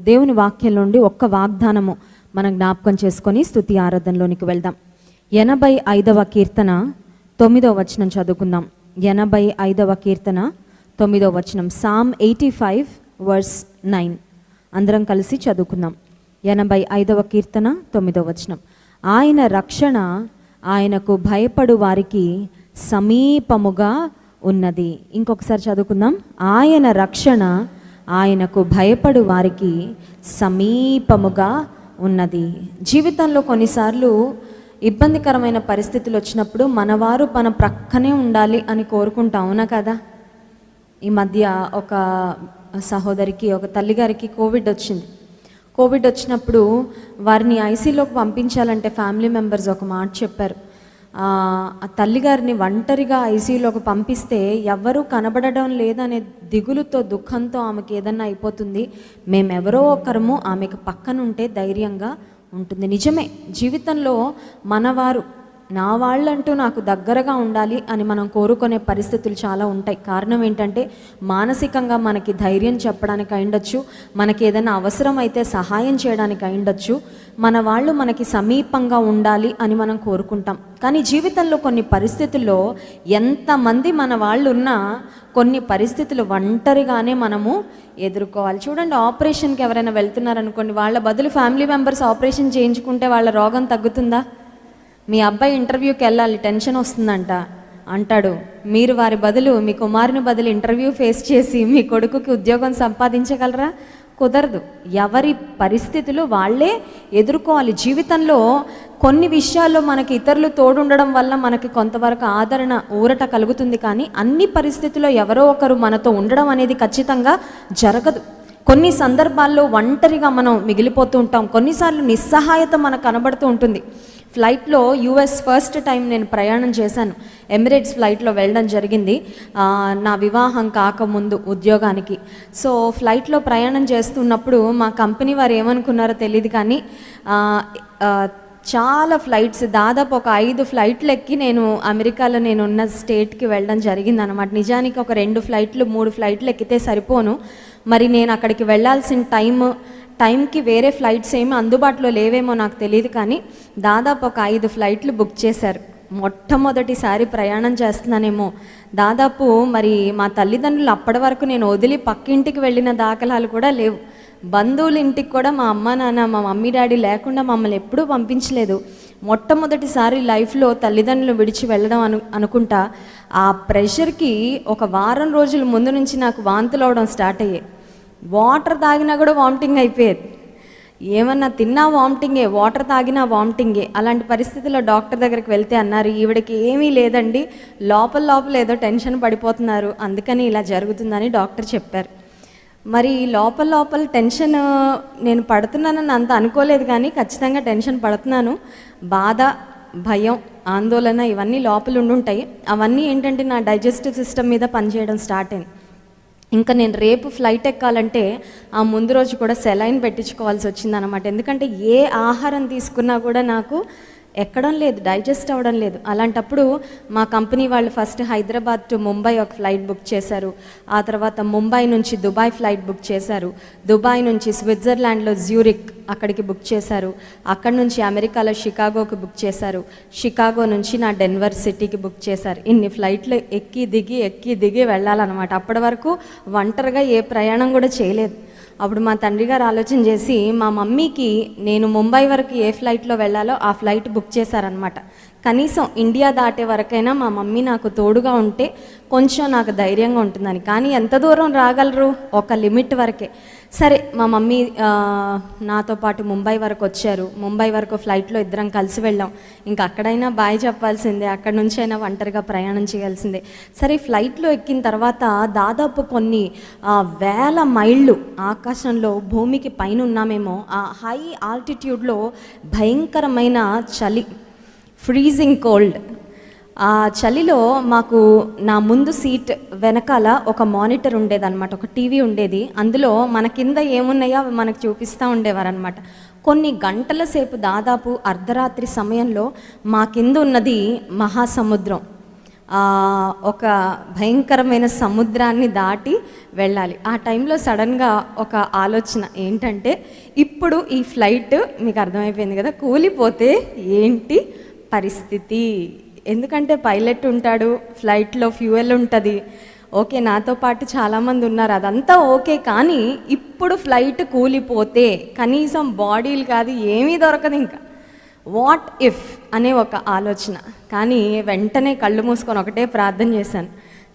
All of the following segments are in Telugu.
దేవుని వాక్యం నుండి ఒక్క వాగ్దానము మనం జ్ఞాపకం చేసుకొని స్థుతి ఆరాధనలోనికి వెళ్దాం. ఎనభై ఐదవ కీర్తన తొమ్మిదవ వచనం చదువుకుందాం. ఎనభై ఐదవ కీర్తన తొమ్మిదవ వచనం. Psalm eighty five verse nine. అందరం కలిసి చదువుకుందాం. ఎనభై ఐదవ కీర్తన తొమ్మిదవ వచనం. ఆయన రక్షణ ఆయనకు భయపడు వారికి సమీపముగా ఉన్నది. ఇంకొకసారి చదువుకుందాం. ఆయన రక్షణ ఆయనకు భయపడు వారికి సమీపముగా ఉన్నది. జీవితంలో కొన్నిసార్లు ఇబ్బందికరమైన పరిస్థితులు వచ్చినప్పుడు మనవారు మన ప్రక్కనే ఉండాలి అని కోరుకుంటాం అవునా కదా? ఈ మధ్య ఒక సహోదరికి ఒక తల్లిగారికి కోవిడ్ వచ్చింది. కోవిడ్ వచ్చినప్పుడు వారిని ఐసీలోకి పంపించాలంటే ఫ్యామిలీ మెంబర్స్ ఒక మాట చెప్పారు. ఆ తల్లిగారిని ఒంటరిగా ఐసీయూలోకి పంపిస్తే ఎవ్వరూ కనబడడం లేదనే దిగులుతో దుఃఖంతో ఆమెకి ఏదన్నా అయిపోతుంది. మేమెవరో ఒకరము ఆమెకు పక్కనుంటే ధైర్యంగా ఉంటుంది. నిజమే జీవితంలో మనవారు నా వాళ్ళంటూ నాకు దగ్గరగా ఉండాలి అని మనం కోరుకునే పరిస్థితులు చాలా ఉంటాయి. కారణం ఏంటంటే మానసికంగా మనకి ధైర్యం చెప్పడానికి అయిండొచ్చు మనకి ఏదైనా అవసరం అయితే సహాయం చేయడానికి అయిండొచ్చు మన వాళ్ళు మనకి సమీపంగా ఉండాలి అని మనం కోరుకుంటాం. కానీ జీవితంలో కొన్ని పరిస్థితుల్లో ఎంతమంది మన వాళ్ళు ఉన్నా కొన్ని పరిస్థితులు ఒంటరిగానే మనము ఎదుర్కోవాలి. చూడండి ఆపరేషన్కి ఎవరైనా వెళ్తున్నారనుకోండి వాళ్ళ బదులు ఫ్యామిలీ మెంబర్స్ ఆపరేషన్ చేయించుకుంటే వాళ్ళ రోగం తగ్గుతుందా? మీ అబ్బాయి ఇంటర్వ్యూకి వెళ్ళాలి టెన్షన్ వస్తుందంట. అంటాడు మీరు వారి బదులు మీ కుమారుని బదులు ఇంటర్వ్యూ ఫేస్ చేసి మీ కొడుకుకి ఉద్యోగం సంపాదించగలరా? కుదరదు. ఎవరి పరిస్థితులు వాళ్ళే ఎదుర్కోవాలి. జీవితంలో కొన్ని విషయాల్లో మనకి ఇతరులు తోడుండడం వల్ల మనకి కొంతవరకు ఆదరణ ఊరట కలుగుతుంది కానీ అన్ని పరిస్థితుల్లో ఎవరో ఒకరు మనతో ఉండడం అనేది ఖచ్చితంగా జరగదు. కొన్ని సందర్భాల్లో ఒంటరిగా మనం మిగిలిపోతూ ఉంటాం. కొన్నిసార్లు నిస్సహాయత మనకు కనబడుతూ ఉంటుంది. ఫ్లైట్లో యూఎస్ ఫస్ట్ టైం నేను ప్రయాణం చేశాను. ఎమిరేట్స్ ఫ్లైట్లో వెళ్ళడం జరిగింది. నా వివాహం కాకముందు ఉద్యోగానికి. సో ఫ్లైట్లో ప్రయాణం చేస్తున్నప్పుడు మా కంపెనీ వారు ఏమనుకున్నారో తెలియదు కానీ చాలా ఫ్లైట్స్ దాదాపు ఒక ఐదు ఫ్లైట్లు ఎక్కి నేను అమెరికాలో నేను ఉన్న స్టేట్కి వెళ్ళడం జరిగింది అనమాట నిజానికి ఒక రెండు ఫ్లైట్లు మూడు ఫ్లైట్లు ఎక్కితే సరిపోను. మరి నేను అక్కడికి వెళ్ళాల్సిన టైం టైంకి వేరే ఫ్లైట్స్ ఏమి అందుబాటులో లేవేమో నాకు తెలియదు కానీ దాదాపు ఒక ఐదు ఫ్లైట్లు బుక్ చేశారు. మొట్టమొదటిసారి ప్రయాణం చేస్తున్నానేమో. దాదాపు మరి మా తల్లిదండ్రులు అప్పటి వరకు నేను వదిలి పక్కింటికి వెళ్ళిన దాఖలాలు కూడా లేవు. బంధువుల ఇంటికి కూడా మా అమ్మ నాన్న మా మమ్మీ డాడీ లేకుండా మమ్మల్ని ఎప్పుడూ పంపించలేదు. మొట్టమొదటిసారి లైఫ్లో తల్లిదండ్రులు విడిచి వెళ్ళడం అను అనుకుంటా ఆ ప్రెషర్కి ఒక వారం రోజుల ముందు నుంచి నాకు వాంతులు అవడం స్టార్ట్ అయ్యాయి. వాటర్ తాగినా కూడా వామిటింగ్ అయిపోయేది. ఏమన్నా తిన్నా వామిటింగే వాటర్ తాగినా వామిటింగే. అలాంటి పరిస్థితుల్లో డాక్టర్ దగ్గరికి వెళ్తే అన్నారు ఈవిడకి ఏమీ లేదండి లోపల లోపల ఏదో టెన్షన్ పడిపోతున్నారు అందుకని ఇలా జరుగుతుందని డాక్టర్ చెప్పారు. మరి లోపల లోపల టెన్షన్ నేను పడుతున్నానని అంత అనుకోలేదు కానీ ఖచ్చితంగా టెన్షన్ పడుతున్నాను. బాధ భయం ఆందోళన ఇవన్నీ లోపల ఉండుంటాయి. అవన్నీ ఏంటంటే నా డైజెస్టివ్ సిస్టమ్ మీద పనిచేయడం స్టార్ట్ అయింది. ఇంకా నేను రేపు ఫ్లైట్ ఎక్కాలంటే ఆ ముందు రోజు కూడా సెలైన్ పెట్టించుకోవాల్సి వచ్చిందనమాట ఎందుకంటే ఏ ఆహారం తీసుకున్నా కూడా నాకు ఎక్కడం లేదు డైజెస్ట్ అవ్వడం లేదు. అలాంటప్పుడు మా కంపెనీ వాళ్ళు ఫస్ట్ హైదరాబాద్ టు ముంబై ఒక ఫ్లైట్ బుక్ చేశారు. ఆ తర్వాత ముంబై నుంచి దుబాయ్ ఫ్లైట్ బుక్ చేశారు. దుబాయ్ నుంచి స్విట్జర్లాండ్లో జ్యూరిక్ అక్కడికి బుక్ చేశారు. అక్కడ నుంచి అమెరికాలో షికాగోకి బుక్ చేశారు. షికాగో నుంచి నా డెన్వర్ సిటీకి బుక్ చేశారు. ఇన్ని ఫ్లైట్లు ఎక్కి దిగి ఎక్కి దిగి వెళ్ళాలన్నమాట. అప్పటి వరకు ఒంటరిగా ఏ ప్రయాణం కూడా చేయలేదు. అప్పుడు మా తండ్రి గారు ఆలోచన చేసి మా మమ్మీకి నేను ముంబై వరకు ఏ ఫ్లైట్లో వెళ్ళాలో ఆ ఫ్లైట్ బుక్ చేశారనమాట కనీసం ఇండియా దాటే వరకైనా మా మమ్మీ నాకు తోడుగా ఉంటే కొంచెం నాకు ధైర్యంగా ఉంటుందని. కానీ ఎంత దూరం రాగలరు? ఒక లిమిట్ వరకే. సరే మా మమ్మీ నాతో పాటు ముంబై వరకు వచ్చారు. ముంబై వరకు ఫ్లైట్లో ఇద్దరం కలిసి వెళ్ళాం. ఇంకా అక్కడైనా బాయ్ చెప్పాల్సిందే అక్కడ నుంచి అయినా ఒంటరిగా ప్రయాణం చేయాల్సిందే. సరే ఫ్లైట్లో ఎక్కిన తర్వాత దాదాపు కొన్ని వేల మైళ్ళు ఆకాశంలో భూమికి పైన ఉన్నామేమో ఆ హై ఆల్టిట్యూడ్లో భయంకరమైన చలి ఫ్రీజింగ్ కోల్డ్. ఆ చలిలో మాకు నా ముందు సీట్ వెనకాల ఒక మానిటర్ ఉండేదన్నమాట ఒక టీవీ ఉండేది. అందులో మన కింద ఏమున్నాయో అవి మనకు చూపిస్తూ ఉండేవారనమాట కొన్ని గంటల సేపు దాదాపు అర్ధరాత్రి సమయంలో మా కింద ఉన్నది మహాసముద్రం. ఒక భయంకరమైన సముద్రాన్ని దాటి వెళ్ళాలి. ఆ టైంలో సడన్గా ఒక ఆలోచన ఏంటంటే ఇప్పుడు ఈ ఫ్లైట్ మీకు అర్థమైపోయింది కదా కూలిపోతే ఏంటి పరిస్థితి? ఎందుకంటే పైలట్ ఉంటాడు ఫ్లైట్లో ఫ్యూయల్ ఉంటుంది. ఓకే నాతో పాటు చాలామంది ఉన్నారు. అదంతా ఓకే కానీ ఇప్పుడు ఫ్లైట్ కూలిపోతే కనీసం బాడీలు కాదు ఏమీ దొరకదు ఇంకా. వాట్ ఇఫ్ అనే ఒక ఆలోచన. కానీ వెంటనే కళ్ళు మూసుకొని ఒకటే ప్రార్థన చేశాను.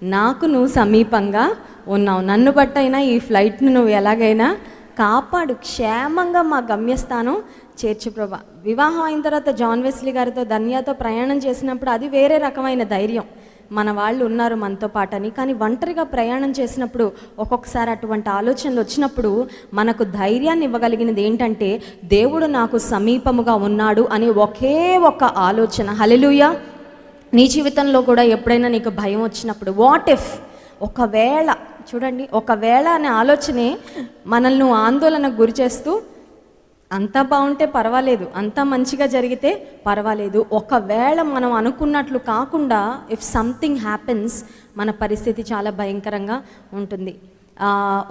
నాకు నువ్వు సమీపంగా ఉన్నావు. నన్ను బట్టైనా ఈ ఫ్లైట్ను నువ్వు ఎలాగైనా కాపాడు. క్షేమంగా మా గమ్యస్థానం చేర్చు ప్రభా. వివాహం అయిన తర్వాత జాన్ వెస్లీ గారితో ధన్యాతో ప్రయాణం చేసినప్పుడు అది వేరే రకమైన ధైర్యం. మన వాళ్ళు ఉన్నారు మనతో పాటని కానీ ఒంటరిగా ప్రయాణం చేసినప్పుడు ఒక్కొక్కసారి అటువంటి ఆలోచనలు వచ్చినప్పుడు మనకు ధైర్యాన్ని ఇవ్వగలిగినది ఏంటంటే దేవుడు నాకు సమీపముగా ఉన్నాడు అని ఒకే ఒక ఆలోచన. హలెలుయ నీ జీవితంలో కూడా ఎప్పుడైనా నీకు భయం వచ్చినప్పుడు వాట్ ఇఫ్ ఒకవేళ చూడండి ఒకవేళ అనే ఆలోచనే మనల్ని ఆందోళనకు గురి చేస్తూ అంతా బాగుంటే పర్వాలేదు అంతా మంచిగా జరిగితే పర్వాలేదు. ఒకవేళ మనం అనుకున్నట్లు కాకుండా ఇఫ్ సంథింగ్ హ్యాపెన్స్ మన పరిస్థితి చాలా భయంకరంగా ఉంటుంది.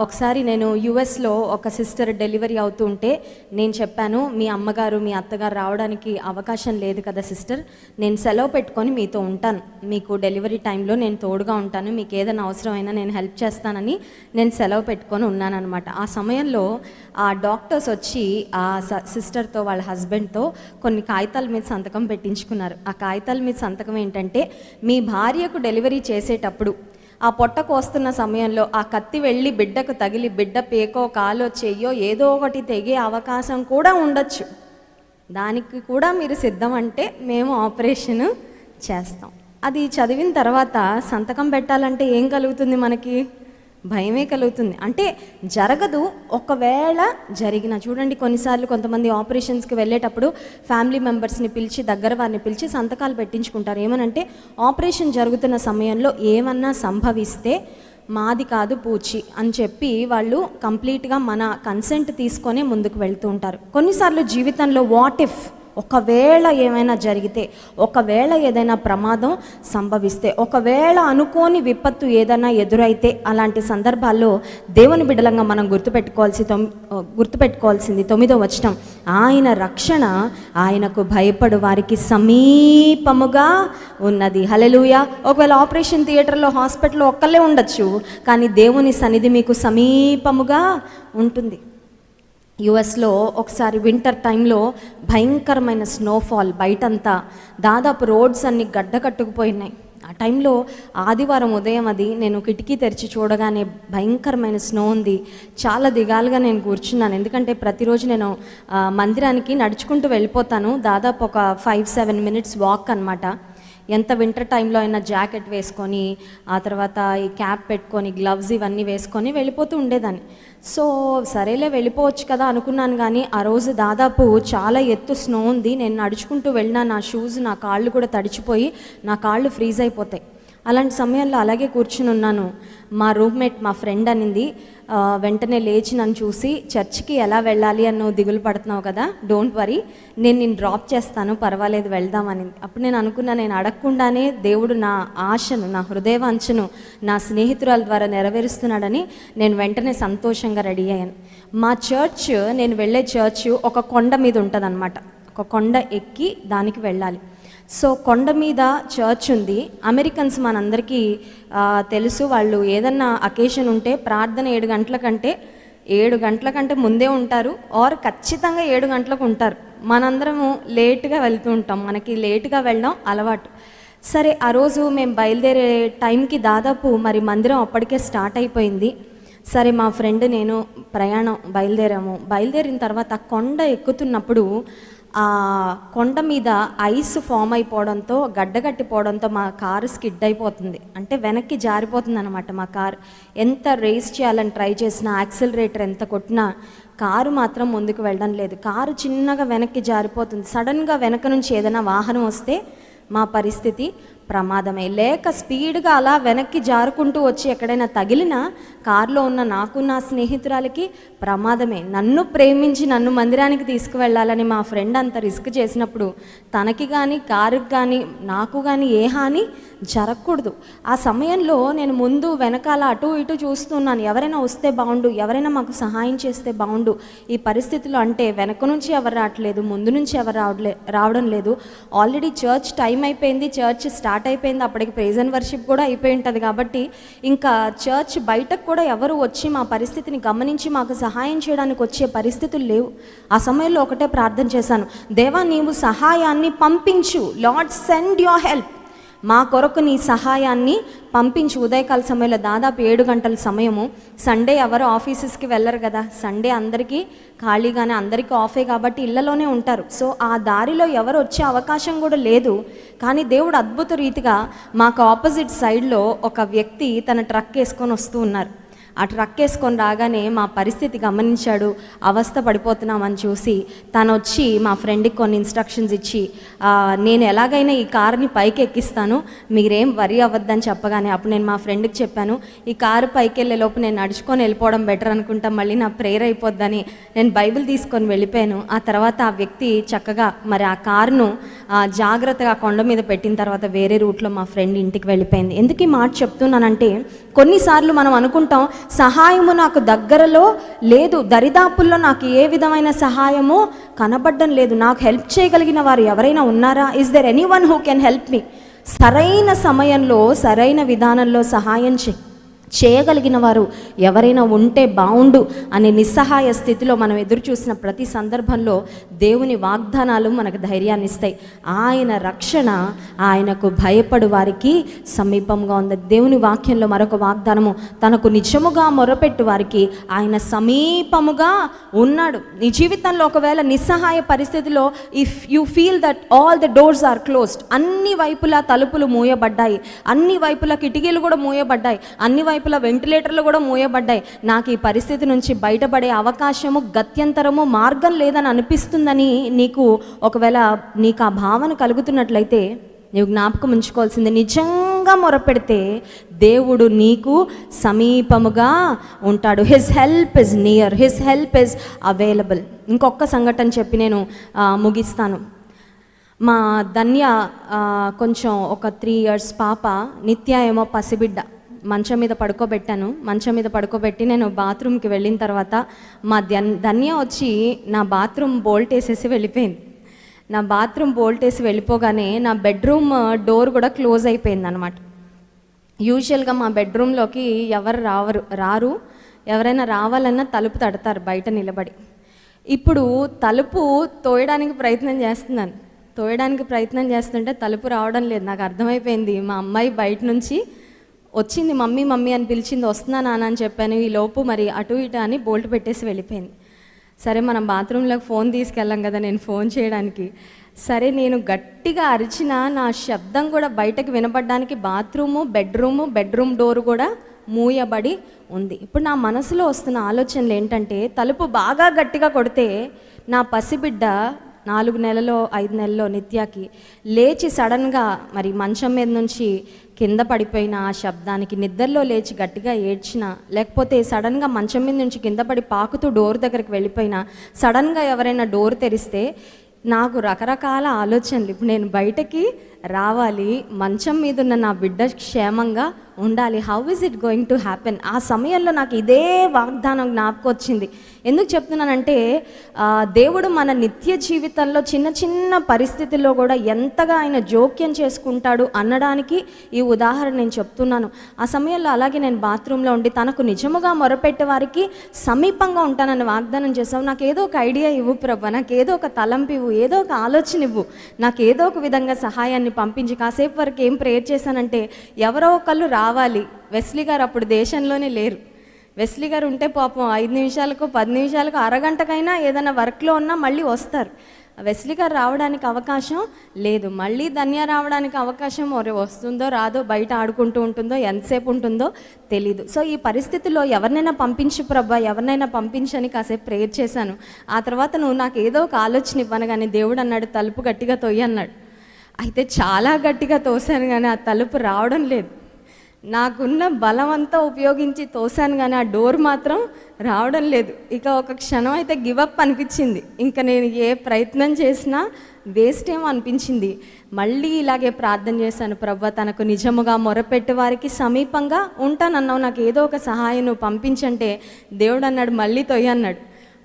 ఒకసారి నేను యుఎస్లో ఒక సిస్టర్ డెలివరీ అవుతూ ఉంటే నేను చెప్పాను మీ అమ్మగారు మీ అత్తగారు రావడానికి అవకాశం లేదు కదా సిస్టర్ నేను సెలవు పెట్టుకొని మీతో ఉంటాను. మీకు డెలివరీ టైంలో నేను తోడుగా ఉంటాను. మీకు ఏదైనా అవసరమైనా నేను హెల్ప్ చేస్తానని నేను సెలవు పెట్టుకొని ఉన్నానన్నమాట. ఆ సమయంలో ఆ డాక్టర్స్ వచ్చి ఆ స- సిస్టర్తో వాళ్ళ హస్బెండ్తో కొన్ని కాగితాల మీద సంతకం పెట్టించుకున్నారు. ఆ కాగితాల మీద సంతకం ఏంటంటే మీ భార్యకు డెలివరీ చేసేటప్పుడు ఆ పొట్ట కోస్తున్న సమయంలో ఆ కత్తి వెళ్ళి బిడ్డకు తగిలి బిడ్డ పేకో కాలో చెయ్యో ఏదో ఒకటి తెగే అవకాశం కూడా ఉండొచ్చు. దానికి కూడా మీరు సిద్ధం అంటే మేము ఆపరేషన్ చేస్తాం. అది చదివిన తర్వాత సంతకం పెట్టాలంటే ఏం కలుగుతుంది మనకి? భయమే కలుగుతుంది. అంటే జరగదు. ఒకవేళ జరిగిన చూడండి కొన్నిసార్లు కొంతమంది ఆపరేషన్స్కి వెళ్ళేటప్పుడు ఫ్యామిలీ మెంబర్స్ని పిలిచి దగ్గర వారిని పిలిచి సంతకాలు పెట్టించుకుంటారు. ఏమనంటే ఆపరేషన్ జరుగుతున్న సమయంలో ఏమన్నా సంభవిస్తే మాది కాదు పూచి అని చెప్పి వాళ్ళు కంప్లీట్గా మన కన్సెంట్ తీసుకొనే ముందుకు వెళ్తూ ఉంటారు. కొన్నిసార్లు జీవితంలో వాట్ ఇఫ్ ఒకవేళ ఏమైనా జరిగితే ఒకవేళ ఏదైనా ప్రమాదం సంభవిస్తే ఒకవేళ అనుకోని విపత్తు ఏదైనా ఎదురైతే అలాంటి సందర్భాల్లో దేవుని బిడ్డలంగా మనం గుర్తుపెట్టుకోవాల్సి తొమ్ గుర్తుపెట్టుకోవాల్సింది తొమ్మిదో వచనం. ఆయన రక్షణ ఆయనకు భయపడు వారికి సమీపముగా ఉన్నది. హలెలుయ ఒకవేళ ఆపరేషన్ థియేటర్లో హాస్పిటల్లో ఒక్కళ్ళే ఉండొచ్చు కానీ దేవుని సన్నిధి మీకు సమీపముగా ఉంటుంది. యుఎస్లో ఒకసారి వింటర్ టైంలో భయంకరమైన స్నోఫాల్ బయటంతా దాదాపు రోడ్స్ అన్ని గడ్డ కట్టుకుపోయినాయి ఆ టైంలో ఆదివారం ఉదయం అది నేను కిటికీ తెరిచి చూడగానే భయంకరమైన స్నో ఉంది. చాలా దిగాలుగా నేను కూర్చున్నాను. ఎందుకంటే ప్రతిరోజు నేను మందిరానికి నడుచుకుంటూ వెళ్ళిపోతాను. దాదాపు ఒక ఫైవ్ సెవెన్ మినిట్స్ వాక్ అనమాట ఎంత వింటర్ టైంలో అయినా జాకెట్ వేసుకొని ఆ తర్వాత ఈ క్యాప్ పెట్టుకొని గ్లవ్స్ ఇవన్నీ వేసుకొని వెళ్ళిపోతూ ఉండేదాన్ని. సో సరేలే వెళ్ళిపోవచ్చు కదా అనుకున్నాను కానీ ఆ రోజు దాదాపు చాలా ఎత్తు స్నో ఉంది. నేను నడుచుకుంటూ వెళ్ళినా నా షూస్ నా కాళ్ళు కూడా తడిచిపోయి నా కాళ్ళు ఫ్రీజ్ అయిపోతాయి. అలాంటి సమయంలో అలాగే కూర్చుని ఉన్నాను. మా రూమ్మేట్ మా ఫ్రెండ్ అనింది వెంటనే లేచి నన్ను చూసి చర్చ్కి ఎలా వెళ్ళాలి అన్నో దిగులు పడుతున్నావు కదా డోంట్ వరీ నేను నేను డ్రాప్ చేస్తాను పర్వాలేదు వెళ్దామని అప్పుడు నేను అనుకున్నా నేను అడగకుండానే దేవుడు నా ఆశను నా హృదయవాంఛను నా స్నేహితురాల ద్వారా నెరవేరుస్తున్నాడని నేను వెంటనే సంతోషంగా రెడీ అయ్యాను. మా చర్చ్ నేను వెళ్ళే చర్చ్ ఒక కొండ మీద ఉంటుంది ఒక కొండ ఎక్కి దానికి వెళ్ళాలి. సో కొండ మీద చర్చ్ ఉంది. అమెరికన్స్ మనందరికీ తెలుసు. వాళ్ళు ఏదన్నా అకేషన్ ఉంటే ప్రార్థన ఏడు గంటల కంటే ఏడు గంటల కంటే ముందే ఉంటారు. ఆర్ ఖచ్చితంగా ఏడు గంటలకు ఉంటారు. మనందరము లేట్గా వెళ్తూ ఉంటాం. మనకి లేట్గా వెళ్ళడం అలవాటు. సరే ఆ రోజు మేము బయలుదేరే టైంకి దాదాపు మరి మందిరం అప్పటికే స్టార్ట్ అయిపోయింది. సరే మా ఫ్రెండ్ నేను ప్రయాణం బయలుదేరాము. బయలుదేరిన తర్వాత కొండ ఎక్కుతున్నప్పుడు ఆ కొండ మీద ఐస్ ఫామ్ అయిపోవడంతో గడ్డగట్టిపోవడంతో మా కారు స్కిడ్ అయిపోతుంది. అంటే వెనక్కి జారిపోతుంది అనమాట మా కారు. ఎంత రేస్ చేయాలని ట్రై చేసినా యాక్సిలరేటర్ ఎంత కొట్టినా కారు మాత్రం ముందుకు వెళ్ళడం లేదు. కారు చిన్నగా వెనక్కి జారిపోతుంది. సడన్గా వెనక నుంచి ఏదైనా వాహనం వస్తే మా పరిస్థితి ప్రమాదమే. లేక స్పీడ్గా అలా వెనక్కి జారుకుంటూ వచ్చి ఎక్కడైనా తగిలినా కారులో ఉన్న నాకు నా స్నేహితురాలకి ప్రమాదమే. నన్ను ప్రేమించి నన్ను మందిరానికి తీసుకువెళ్ళాలని మా ఫ్రెండ్ అంత రిస్క్ చేసినప్పుడు తనకి కానీ కారుకి కానీ నాకు కానీ ఏ హాని జరగకూడదు. ఆ సమయంలో నేను ముందు వెనకాల అటు ఇటు చూస్తున్నాను. ఎవరైనా వస్తే బాగుండు ఎవరైనా మాకు సహాయం చేస్తే బాగుండు ఈ పరిస్థితులు అంటే వెనక నుంచి ఎవరు రావట్లేదు ముందు నుంచి ఎవరు రావట్లే రావడం లేదు. ఆల్రెడీ చర్చ్ టైం అయిపోయింది. చర్చ్ స్టార్ట్ స్టార్ట్ అయిపోయింది. అప్పటికి ప్రేజ్ అండ్ వర్షిప్ కూడా అయిపోయి ఉంటుంది కాబట్టి ఇంకా చర్చ్ బయటకు కూడా ఎవరు వచ్చి మా పరిస్థితిని గమనించి మాకు సహాయం చేయడానికి వచ్చే పరిస్థితులు లేవు. ఆ సమయంలో ఒకటే ప్రార్థన చేశాను. దేవా నీవు సహాయాన్ని పంపించు. లార్డ్ సెండ్ యువర్ హెల్ప్ మా కొరకు నీ సహాయాన్ని పంపించి. ఉదయకాల సమయంలో దాదాపు ఏడు గంటల సమయము. సండే ఎవరు ఆఫీసెస్కి వెళ్ళరు కదా. సండే అందరికీ ఖాళీగానే అందరికీ ఆఫే కాబట్టి ఇళ్ళలోనే ఉంటారు. సో ఆ దారిలో ఎవరు వచ్చే అవకాశం కూడా లేదు. కానీ దేవుడు అద్భుత రీతిగా మాకు ఆపోజిట్ సైడ్లో ఒక వ్యక్తి తన ట్రక్ వేసుకొని వస్తూ ఉన్నారు. ఆ ట్రక్ వేసుకొని రాగానే మా పరిస్థితి గమనించాడు. అవస్థ పడిపోతున్నామని చూసి తను వచ్చి మా ఫ్రెండ్కి కొన్ని ఇన్స్ట్రక్షన్స్ ఇచ్చి నేను ఎలాగైనా ఈ కార్ని పైకి ఎక్కిస్తాను మీరేం వరి అవ్వద్దని చెప్పగానే అప్పుడు నేను మా ఫ్రెండ్కి చెప్పాను ఈ కారు పైకి వెళ్ళే లోపు నేను నడుచుకొని వెళ్ళిపోవడం బెటర్ అనుకుంటా మళ్ళీ నా ప్రేయర్ అయిపోద్దని నేను బైబిల్ తీసుకొని వెళ్ళిపోయాను. ఆ తర్వాత ఆ వ్యక్తి చక్కగా మరి ఆ కారును జాగ్రత్తగా కొండ మీద పెట్టిన తర్వాత వేరే రూట్లో మా ఫ్రెండ్ ఇంటికి వెళ్ళిపోయింది. ఎందుకు ఈ మాట చెప్తున్నానంటే కొన్నిసార్లు మనం అనుకుంటాం సహాయము నాకు దగ్గరలో లేదు దరిదాపుల్లో నాకు ఏ విధమైన సహాయము కనబడడం లేదు. నాకు హెల్ప్ చేయగలిగిన వారు ఎవరైనా ఉన్నారా? Is there anyone who can help me సరైన సమయంలో సరైన విధానంలో సహాయం చే చేయగలిగిన వారు ఎవరైనా ఉంటే బాగుండు అనే నిస్సహాయ స్థితిలో మనం ఎదురు చూసిన ప్రతి సందర్భంలో దేవుని వాగ్దానాలు మనకు ధైర్యాన్ని ఇస్తాయి. ఆయన రక్షణ ఆయనకు భయపడు వారికి సమీపంగా ఉంది. దేవుని వాక్యంలో మరొక వాగ్దానము తనకు నిజముగా మొరపెట్టు వారికి ఆయన సమీపముగా ఉన్నాడు. నీ జీవితంలో ఒకవేళ నిస్సహాయ పరిస్థితిలో if you feel that all the doors are closed అన్ని వైపులా తలుపులు మూయబడ్డాయి. అన్ని వైపులా కిటికీలు కూడా మూయబడ్డాయి. అన్ని వైపు వైపులా వెంటిలేటర్లు కూడా మూయబడ్డాయి. నాకు ఈ పరిస్థితి నుంచి బయటపడే అవకాశము గత్యంతరము మార్గం లేదని అనిపిస్తుందని నీకు ఒకవేళ నీకు ఆ భావన కలుగుతున్నట్లయితే నీవు జ్ఞాపకం ఉంచుకోవాల్సింది నిజంగా మొరపెడితే దేవుడు నీకు సమీపముగా ఉంటాడు. His help is near his help is available ఇంకొక సంఘటన చెప్పి నేను ముగిస్తాను. మా ధన్య కొంచెం ఒక త్రీ ఇయర్స్ పాప నిత్య ఏమో పసిబిడ్డ. మంచం మీద పడుకోబెట్టాను. మంచం మీద పడుకోబెట్టి నేను బాత్రూమ్కి వెళ్ళిన తర్వాత మా ధన్ ధన్య వచ్చి నా బాత్రూమ్ బోల్ట్ వేసేసి వెళ్ళిపోయింది. నా బాత్రూమ్ బోల్ట్ వేసి వెళ్ళిపోగానే నా బెడ్రూమ్ డోర్ కూడా క్లోజ్ అయిపోయింది అనమాట యూజువల్గా మా బెడ్రూమ్లోకి ఎవరు రావరు రారు. ఎవరైనా రావాలన్నా తలుపు తడతారు బయట నిలబడి. ఇప్పుడు తలుపు తోయడానికి ప్రయత్నం చేస్తున్నాను. తోయడానికి ప్రయత్నం చేస్తుంటే తలుపు రావడం లేదు. నాకు అర్థమైపోయింది. మా అమ్మాయి బయట నుంచి వచ్చింది మమ్మీ మమ్మీ అని పిలిచింది వస్తున్నా నాన్న అని చెప్పాను. ఈ లోపు మరి అటు ఇటు అని బోల్ట్ పెట్టేసి వెళ్ళిపోయింది. సరే మనం బాత్రూంలోకి ఫోన్ తీసుకెళ్ళాం కదా నేను ఫోన్ చేయడానికి. సరే నేను గట్టిగా అరిచిన నా శబ్దం కూడా బయటకు వినపడడానికి బాత్రూము బెడ్రూము బెడ్రూమ్ డోర్ కూడా మూయబడి ఉంది. ఇప్పుడు నా మనసులో వస్తున్న ఆలోచనలు ఏంటంటే తలుపు బాగా గట్టిగా కొడితే నా పసిబిడ్డ నాలుగు నెలలో ఐదు నెలల్లో నిత్యాకి లేచి సడన్గా మరి మంచం మీద నుంచి కింద పడిపోయిన ఆ శబ్దానికి నిద్రలో లేచి గట్టిగా ఏడ్చిన లేకపోతే సడన్గా మంచం మీద నుంచి కింద పడి పాకుతూ డోర్ దగ్గరికి వెళ్ళిపోయినా సడన్గా ఎవరైనా డోర్ తెరిస్తే నాకు రకరకాల ఆలోచనలు. ఇప్పుడు నేను బయటకి రావాలి మంచం మీద ఉన్న నా బిడ్డ క్షేమంగా ఉండాలి. How is it going to happen ఆ సమయంలో నాకు ఇదే వాగ్దానం జ్ఞాపకం వచ్చింది. ఎందుకు చెప్తున్నానంటే దేవుడు మన నిత్య జీవితంలో చిన్న చిన్న పరిస్థితుల్లో కూడా ఎంతగా ఆయన జోక్యం చేసుకుంటాడు అనడానికి ఈ ఉదాహరణ నేను చెప్తున్నాను. ఆ సమయంలో అలాగే నేను బాత్రూంలో ఉండి తనకు నిజముగా మొరపెట్టే వారికి సమీపంగా ఉంటానని వాగ్దానం చేసావు నాకు ఏదో ఒక ఐడియా ఇవ్వు ప్రభా. నాకు ఏదో ఒక తలంపు ఇవ్వు. ఏదో ఒక ఆలోచన ఇవ్వు. నాకు ఏదో ఒక విధంగా సహాయాన్ని పంపించి కాసేపు వరకు ఏం ప్రేయర్ చేశానంటే ఎవరో ఒకళ్ళు రావాలి. వెస్లీ గారు అప్పుడు దేశంలోనే లేరు. వెస్లీ గారు ఉంటే పాపం ఐదు నిమిషాలకు పది నిమిషాలకు అరగంటకైనా ఏదైనా వర్క్లో ఉన్నా మళ్ళీ వస్తారు. వెస్లీ గారు రావడానికి అవకాశం లేదు. మళ్ళీ ధన్య రావడానికి అవకాశం వస్తుందో రాదో బయట ఆడుకుంటూ ఉంటుందో ఎంతసేపు ఉంటుందో తెలీదు. సో ఈ పరిస్థితిలో ఎవరినైనా పంపించు ప్రభా ఎవరినైనా పంపించని కాసేపు ప్రేయర్ చేశాను. ఆ తర్వాత నువ్వు నాకు ఏదో ఒక ఆలోచన ఇవ్వను కానీ దేవుడు అన్నాడు తలుపు గట్టిగా తొయ్యి అన్నాడు. అయితే చాలా గట్టిగా తోసాను కానీ ఆ తలుపు రావడం లేదు. నాకున్న బలం అంతా ఉపయోగించి తోసాను కానీ ఆ డోర్ మాత్రం రావడం లేదు. ఇక ఒక క్షణం అయితే గివప్ అనిపించింది. ఇంకా నేను ఏ ప్రయత్నం చేసినా వేస్ట్ ఏమో అనిపించింది. మళ్ళీ ఇలాగే ప్రార్థన చేశాను ప్రభ తనకు నిజముగా మొరపెట్టే వారికి సమీపంగా ఉంటానన్నావు. నాకు ఏదో ఒక సహాయం నువ్వు పంపించంటే దేవుడు అన్నాడు మళ్ళీ తొయ్యి అన్నాడు.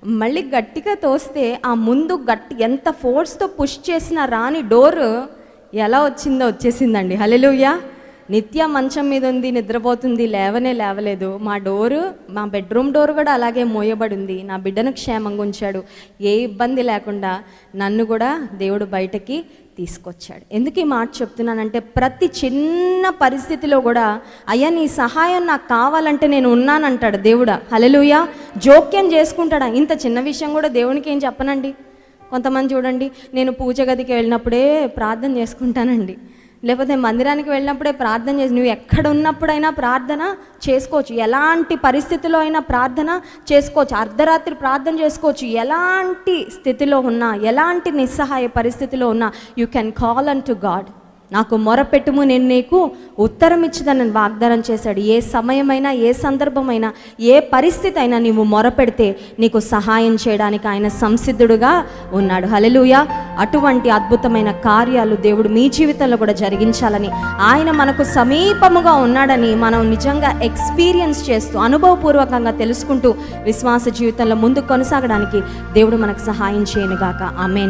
మళ్ళీ గట్టిగా తోస్తే ఆ ముందు గట్టి ఎంత ఫోర్స్తో పుష్ చేసిన రాని డోరు ఎలా వచ్చిందో వచ్చేసిందండి. హలెలుయ్యా నిత్య మంచం మీద ఉంది నిద్రపోతుంది లేవనే లేవలేదు. మా డోరు మా బెడ్రూమ్ డోర్ కూడా అలాగే మోయబడి ఉంది నా బిడ్డను క్షేమంగా ఉంచాడు. ఏ ఇబ్బంది లేకుండా నన్ను కూడా దేవుడు బయటకి తీసుకొచ్చాడు. ఎందుకు ఈ మాట చెప్తున్నానంటే ప్రతి చిన్న పరిస్థితిలో కూడా అయ్యా నీ సహాయం నాకు కావాలంటే నేను ఉన్నానంటాడు దేవుడా. హలెలుయా జోక్యం చేసుకుంటాడా? ఇంత చిన్న విషయం కూడా దేవునికి ఏం చెప్పనండి? కొంతమంది చూడండి నేను పూజ గదికి వెళ్ళినప్పుడే ప్రార్థన చేసుకుంటానండి. లేకపోతే మందిరానికి వెళ్ళినప్పుడే ప్రార్థన చేసి నువ్వు ఎక్కడ ఉన్నప్పుడైనా ప్రార్థన చేసుకోవచ్చు. ఎలాంటి పరిస్థితిలో అయినా ప్రార్థన చేసుకోవచ్చు. అర్ధరాత్రి ప్రార్థన చేసుకోవచ్చు. ఎలాంటి స్థితిలో ఉన్నా ఎలాంటి నిస్సహాయ పరిస్థితిలో ఉన్నా you can call unto God నాకు మొరపెట్టుము నేను నీకు ఉత్తరం ఇచ్చిందని వాగ్దానం చేశాడు. ఏ సమయమైనా ఏ సందర్భమైనా ఏ పరిస్థితి అయినా నీవు మొరపెడితే నీకు సహాయం చేయడానికి ఆయన సంసిద్ధుడుగా ఉన్నాడు. హలలుయ అటువంటి అద్భుతమైన కార్యాలు దేవుడు మీ జీవితంలో కూడా జరిగించాలని ఆయన మనకు సమీపముగా ఉన్నాడని మనం నిజంగా ఎక్స్పీరియన్స్ చేస్తూ అనుభవపూర్వకంగా తెలుసుకుంటూ విశ్వాస జీవితంలో ముందు కొనసాగడానికి దేవుడు మనకు సహాయం చేయనుగాక. ఆమెన్.